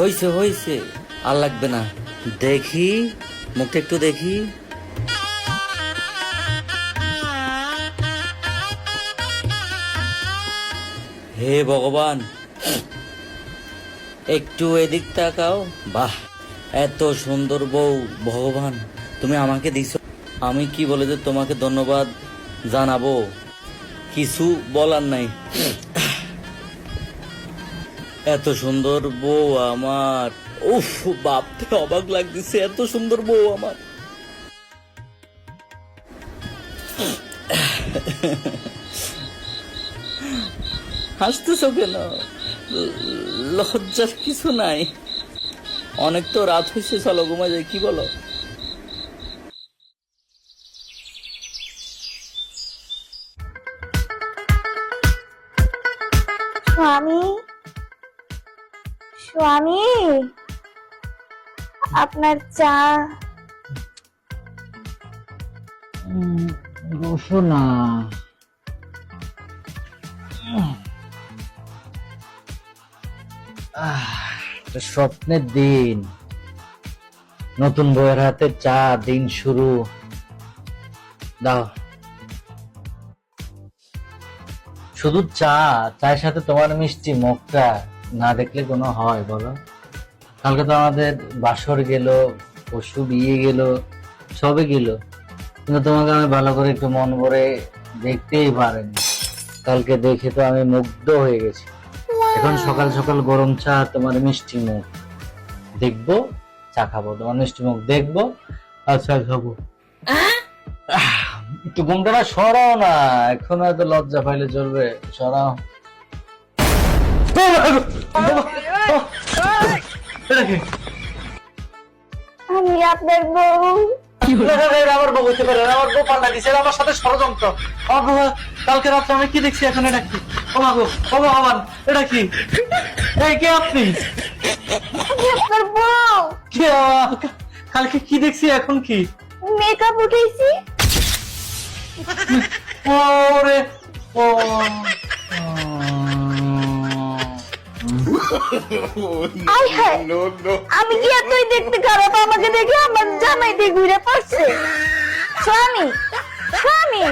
হইছে হইছে। আর লাগবে না। দেখি, মুখটা একটু দেখি। হে ভগবান, একটু এদিক তাকাও। বাহ, এত সুন্দর বউ, ভগবান, তুমি আমাকে দিছো। আমি কি বলে যে তোমাকে ধন্যবাদ জানাব? কিছু বলার নাই। এত সুন্দর বউ আমার। উফ বাপতে অবাক লাগতেছে, এত সুন্দর বউ আমার। হাসতেছ কেন? লজ্জার কিছু নাই। অনেক তো রাত হয়েছে চলো ঘুমা যায় কি বলো? স্বামী? স্বামী, আপনার চা স্বপ্নের দিন। নতুন বইয়ের হাতে চা, দিন শুরু। দাও। শুধু চা, চায়ের সাথে তোমার মিষ্টি মুখটা না দেখলে কোনো হয় বলো? কালকে তো আমাদের বাসর গেল পশু বিয়ে গেল সবে গেল। কিন্তু তোমাকে আমি ভালো করে একটু মন ভরে দেখতেই পারিনি। কালকে দেখে তো আমি মুগ্ধ হয়ে গেছি। এখন সকাল সকাল গরম চা তোমার মিষ্টি মুখ। দেখব চা খাব তোমার মিষ্টি মুখ দেখব আর চা খাব। একটু ঘুমটা সরাও না এখন হয়তো লজ্জা পাইলে চলবে সরাও? আমি আপনার বউ। আমার বউ হইতে পারে আমার বউ পাল্লা দিছে, আমার সাথে ষড়যন্ত্র। আমার বউ, কালকে রাত্রে আমি কি দেখছি এখন এটা কি? ও মা ও ভগবান, এটা কি? এই কে আপনি? আপনার বউ। কালকে কি দেখছি এখন কি? মেকআপ উঠেছি ওরে ও। আয় হায়। আমি কি এতই দেখতে খারাপ? আমাকে দেখে আমার জামাই দিয়ে ঘুরে পড়ছে। স্বামী স্বামী।